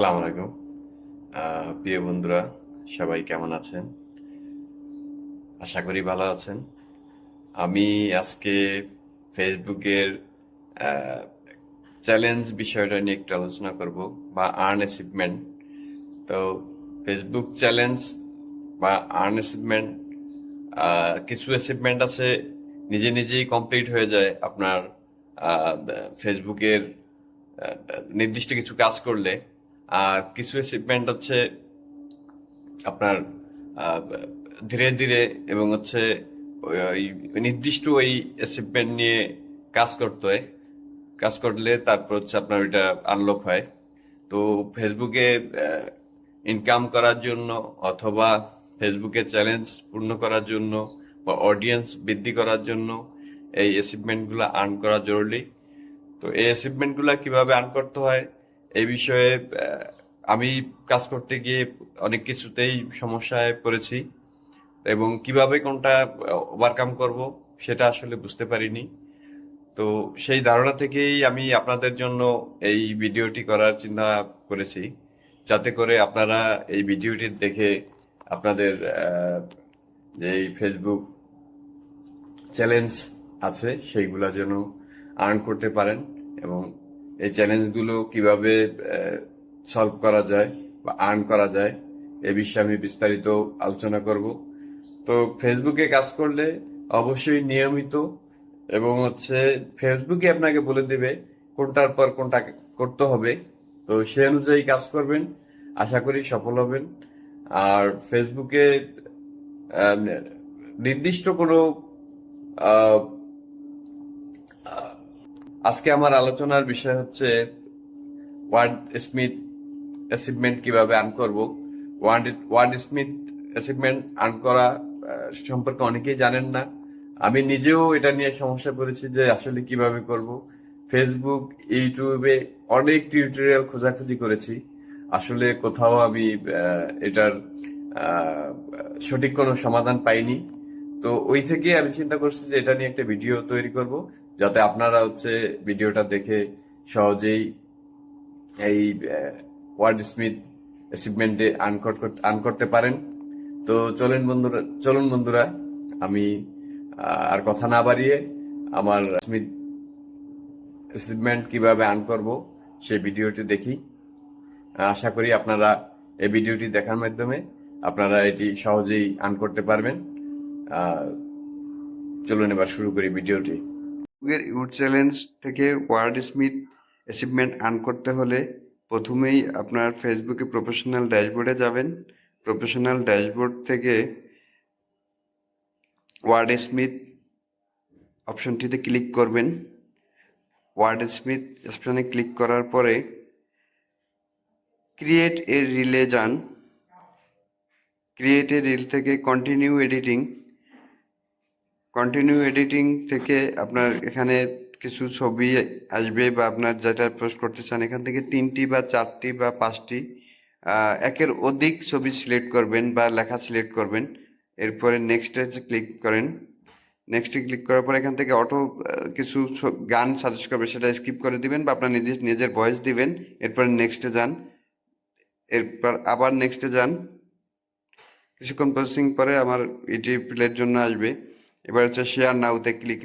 আসসালামু আলাইকুম। প্রিয় বন্ধুরা, সবাই কেমন আছেন? আশা করি ভালো আছেন। আমি আজকে ফেসবুকের চ্যালেঞ্জ বিষয়টা নিয়ে একটু আলোচনা করব, বা আর্ন অ্যাচিভমেন্ট তো ফেসবুক চ্যালেঞ্জ বা আর্ন অ্যাচিভমেন্ট কিছু অ্যাচিভমেন্ট আছে, নিজে নিজেই কমপ্লিট হয়ে যায় আপনার ফেসবুকের নির্দিষ্ট কিছু কাজ করলে। আর কিছু অ্যাচিভমেন্ট হচ্ছে আপনার ধীরে ধীরে এবং হচ্ছে নির্দিষ্ট ওই অ্যাচিভমেন্ট নিয়ে কাজ করতে হয়। কাজ করলে তারপর হচ্ছে আপনার ওইটা আনলক হয়। তো ফেসবুকে ইনকাম করার জন্য অথবা ফেসবুকে চ্যালেঞ্জ পূর্ণ করার জন্য বা অডিয়েন্স বৃদ্ধি করার জন্য এই অ্যাচিভমেন্টগুলো আর্ন করা জরুরি। তো এই অ্যাচিভমেন্টগুলো কীভাবে আর্ন করতে হয়? এই বিষয়ে আমি কাজ করতে গিয়ে অনেক কিছুতেই সমস্যায় পড়েছি এবং কীভাবে কোনটা ওভারকাম করব সেটা আসলে বুঝতে পারিনি। তো সেই ধারণা থেকেই আমি আপনাদের জন্য এই ভিডিওটি করার চিন্তা করেছি, যাতে করে আপনারা এই ভিডিওটি দেখে আপনাদের এই ফেসবুক চ্যালেঞ্জ আছে, সেইগুলা যেন আর্ন করতে পারেন এবং এই চ্যালেঞ্জগুলো কীভাবে সলভ করা যায় বা আর্ন করা যায়, এ বিষয়ে আমি বিস্তারিত আলোচনা করব। তো ফেসবুকে কাজ করলে অবশ্যই নিয়মিত এবং হচ্ছে ফেসবুকে আপনাকে বলে দেবে কোনটার পর কোনটা করতে হবে। তো সে অনুযায়ী কাজ করবেন, আশা করি সফল হবেন। আর ফেসবুকে নির্দিষ্ট কোনো আজকে আমার আলোচনার বিষয় হচ্ছে ওয়ার্ড স্মিথ অ্যাচিভমেন্ট কীভাবে আর্ন করব। Word wordsmith achievement earn করা সম্পর্কে অনেকেই জানেন না। আমি নিজেও এটা নিয়ে সমস্যা পড়েছি যে আসলে কীভাবে করব। ফেসবুক ইউটিউবে অনেক টিউটোরিয়াল খোঁজাখুঁজি করেছি। আসলে কোথাও আমি এটার সঠিক কোনো সমাধান পাইনি। তো ওই থেকে আমি চিন্তা করছি যে এটা নিয়ে একটা ভিডিও তৈরি করব। যাতে আপনারা হচ্ছে ভিডিওটা দেখে সহজেই এই ওয়ার্ড স্মিথ অ্যাচিভমেন্টে আর্ন করতে পারেন। তো চলেন বন্ধুরা, চলুন বন্ধুরা, আমি আর কথা না বাড়িয়ে আমার স্মিথ অ্যাচিভমেন্ট কীভাবে আর্ন করব সেই ভিডিওটি দেখি। আশা করি আপনারা এই ভিডিওটি দেখার মাধ্যমে আপনারা এটি সহজেই আর্ন করতে পারবেন। চলুন এবার শুরু করি ভিডিওটি। ফেসবুকের ইউথ চ্যালেঞ্জ থেকে ওয়ার্ড স্মিথ অ্যাচিভমেন্ট আর্ন করতে হলে প্রথমেই আপনার ফেসবুকে প্রফেশনাল ড্যাশবোর্ডে যাবেন। প্রফেশনাল ড্যাশবোর্ড থেকে ওয়ার্ড স্মিথ অপশনটিতে ক্লিক করবেন। ওয়ার্ড স্মিথ অপশনে ক্লিক করার পরে ক্রিয়েট এ রিলে যান। ক্রিয়েট এ রিল থেকে কন্টিনিউ এডিটিং কন্টিনিউ এডিটিং থেকে আপনার এখানে কিছু ছবি আসবে বা আপনার যেটা পোস্ট করতে চান, এখান থেকে তিনটি বা চারটি বা পাঁচটি একের অধিক ছবি সিলেক্ট করবেন বা লেখা সিলেক্ট করবেন। এরপরে নেক্সটে ক্লিক করেন। নেক্সটে ক্লিক করার পর এখান থেকে অটো কিছু গান সাজেস্ট করবে সেটা স্কিপ করে দিবেন বা আপনার নিজের নিজের ভয়েস দিবেন। এরপরে নেক্সটে যান। এরপর আবার নেক্সটে যান। কিছুক্ষণ প্রসেসিং পরে আমার এটি প্লের জন্য আসবে। এবার হচ্ছে শেয়ার নাউতে ক্লিক